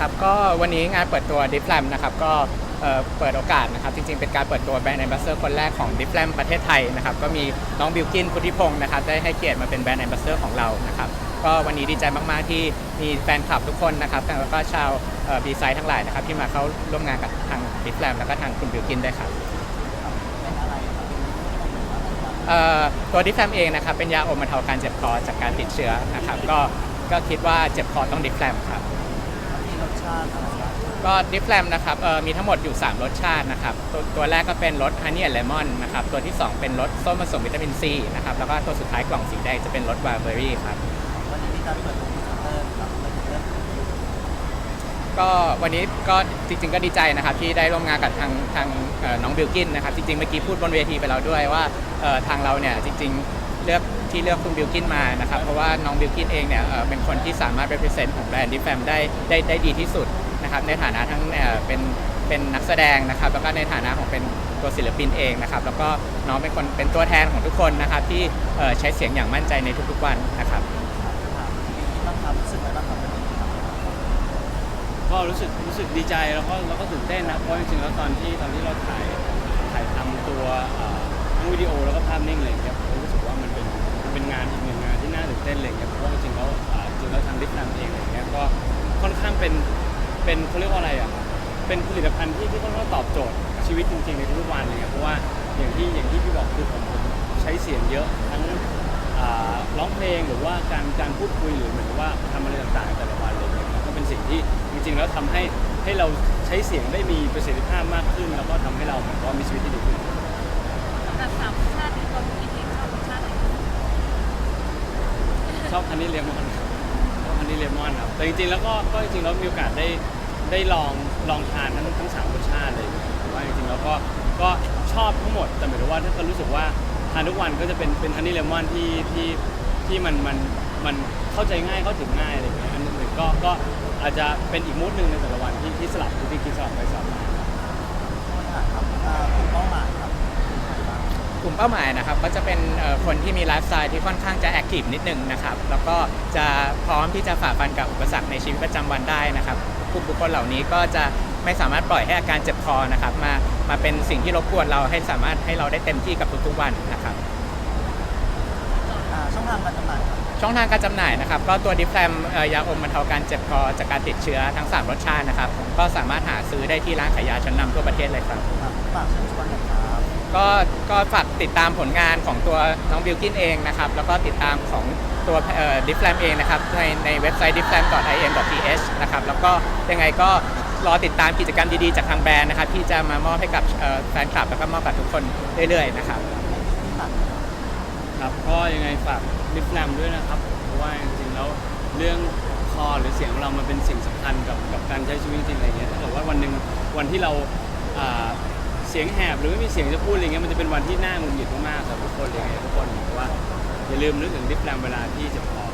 ครับก็วันนี้งานเปิดตัว d i f l a m นะครับก็เปิดโอกาสนะครับจริงๆ เป็นการเปิดตัวแบรนด์แอมบาสเดอร์คนแรกของ d i f l a m ประเทศไทยนะครับก็มีน้องบิวกินพุทธิพงศ์นะครับได้ให้เกียรติมาเป็นแบรนด์แอมบาสเดอร์ของเรานะครับก็วันนี้ดีใจมากๆที่มีแฟนคลับทุกคนนะครับแล้วก็ชาวบีไซด์ทั้งหลายนะครับที่มาเข้าร่วมงานกับทาง d i f l a m แล้วก็ทางคุณบิวกินได้ครับตัวดิฟแฟมเองนะครับเป็นยาอมบรรเทาการเจ็บคอจากการติดเชื้อนะครับก็ก็คิดว่าเจ็บคอต้องดิฟแฟมครับ สชาติอะไรบ้างก็ดิฟแฟมนะครับเอ่อมีทั้งหมดอยู่ 3 รสชาตินะครับตัวตัวแรกก็เป็นรสฮันนี่แอนด์เลมอนนะครับตัวที่ 2 เป็นรสส้มผสมวิตามินซีนะครับแล้วก็ตัวสุดท้ายกล่องสีแดงจะเป็นรสบาร์เบอรี่ครับวันนี้มีการเปิดตัวพรีเซนเตอร์กับเรื่องก็วันนี้ก็จริงๆก็ดีใจนะครับที่ได้ร่วมงานกับทางทางเอ่อน้องบิลกินนะครับจริงๆเมื่อกี้พูดบนเวทีไปแล้วด้วยว่าเอ่อทางเราเนี่ยจริงๆ เลือกที่เลือกคุณบิลกินมานะครับเพราะว่าน้องบิลกินเองเนี่ยเอ่อเป็นคนที่สามารถ represent ของแบรนด์ดิฟแฟมได้ได้ได้ดีที่สุดนะครับในฐานะทั้งเอ่อเป็นเป็นนักแสดงนะครับแล้วก็ในฐานะของเป็นตัวศิลปินเองนะครับแล้วก็น้องเป็นคนเป็นตัวแทนของทุกคนนะครับที่เอ่อใช้เสียงอย่างมั่นใจในทุกๆวันนะครับถามปีนี้บ้างครับรู้สึกอะไรบ้างครับวันนี้ครับก็รู้สึกรู้สึกดีใจแล้วก็แล้วก็ตื่นเต้นนะเพราะจริงๆแล้วตอนที่ตอนที่เราถ่ายถ่ายทำตัวเอ่อทั้ง วิดีโอแล้วก็ภาพนิ่งอะไรอย่างเงี้ยผมรู้สึกว่ามันเป็นมันเป็นงานอีกหนึ่งงานที่น่าตื่นเต้นอะไรอย่างเงี้ยเพราะว่าจริงๆแล้วอ่าจริงๆแล้วทำดิฟนัมเองอะไรอย่างเงี้ยก็ค่อนข้างเป็นเป็นเขาเรียกว่าอะไรอะเป็นผลิตภัณฑ์ที่ที่ค่อนข้างตอบโจทย์ชีวิตจริงๆในทุกๆวันเลยครับเพราะว่าอย่างที่อย่างที่พี่บอกคือผมผมใช้เสียงเยอะทั้งอ่าร้องเพลงหรือว่าการการพูดคุยหรือเหมือนกับว่าทำอะไรต่างๆในแต่ละวันอะไรอย่างเงี้ยมันก็เป็นสิ่งที่จริงๆแล้วทำให้ให้เราใช้เสียงได้มีประสิทธิภาพมากขึ้น แล้วก็ทำให้เราเหมือนกับว่ามีชีวิตที่ดีขึ้น ชาติที่ตัวกินเองชอบรสชาติอะไรชอบฮันนี่เลมอนชอบฮันนี่เลมอนครับแต่จริงๆแล้วก็ก็จริงๆแล้วมีโอกาสได้ได้ลองลองทานทั้งทั้งสามรสชาติเลยว่าจริงๆแล้วก็ก็ชอบทั้งหมดแต่หมายถึงว่าถ้าเกิดรู้สึกว่าทานทุกวันก็จะเป็นเป็นฮันนี่เลมอนที่ที่ที่มันมันมันเข้าใจง่ายเข้าถึงง่ายอะไรอย่างเงี้ยอันหนึ่งก็ก็อาจจะเป็นอีกมูดหนึ่งในแต่ละวันที่ที่สลับที่กินสลับไปสลับมา เป้าหมายนะครับก็จะเป็นเอ่อคนที่มีไลฟ์สไตล์ที่ค่อนข้างจะแอคทีฟนิดนึงนะครับ แล้วก็จะพร้อมที่จะฝ่าฟันกับอุปสรรคในชีวิตประจำวันได้นะครับกลุ่มบุคคลเหล่านี้ก็จะไม่สามารถปล่อยให้อาการเจ็บคอนะครับ มามาเป็นสิ่งที่รบกวนเราให้สามารถให้เราได้เต็มที่กับทุกๆวันนะครับอ่าช่องทางการจำหน่ายครับช่องทางการจำหน่ายนะครับ ก็ตัวดิฟแฟมยาอมบรรเทาการเจ็บคอจากการติดเชื้อทั้ง 3 รสชาตินะครับ ก็สามารถหาซื้อได้ที่ร้านขายยาชั้นนำทั่วประเทศเลยครับครับฝากเชิญชวนหน่อยครับ ก็ก็ฝากติดตามผลงานของตัวน้องบิลกินเองนะครับ แล้วก็ติดตามของตัวดิฟแฟมเองนะครับในในเว็บไซต์ d i f l a m i m t h นะครับแล้วก็ยังไงก็รอติดตามกิจกรรมดีๆ จากทางแบรนด์นะครับ ที่จะมามอบให้กับแฟนคลับ แล้วก็มอบกับทุกคนเรื่อยๆนะครับครับก็ยังไงฝากลิฟแลมด้วยนะครับเพราะว่าจริงๆแล้วเรื่องคอหรือเสียงของเรามันเป็นสิ่งสำคัญกับกับการใช้ชีวิตจริงๆอะไรเงี้ยถ้าเกิดว่าวันหนึ่งวันที่เราอ่า เสียงแหบหรือไม่มีเสียงจะพูดอะไรเงี้ยมันจะเป็นวันที่น่าหงุดหงิดมากๆสำหรับทุกคนเลยไงทุกคนบอกว่าอย่าลืมนึกถึงดิฟแลมเวลาที่จะพอ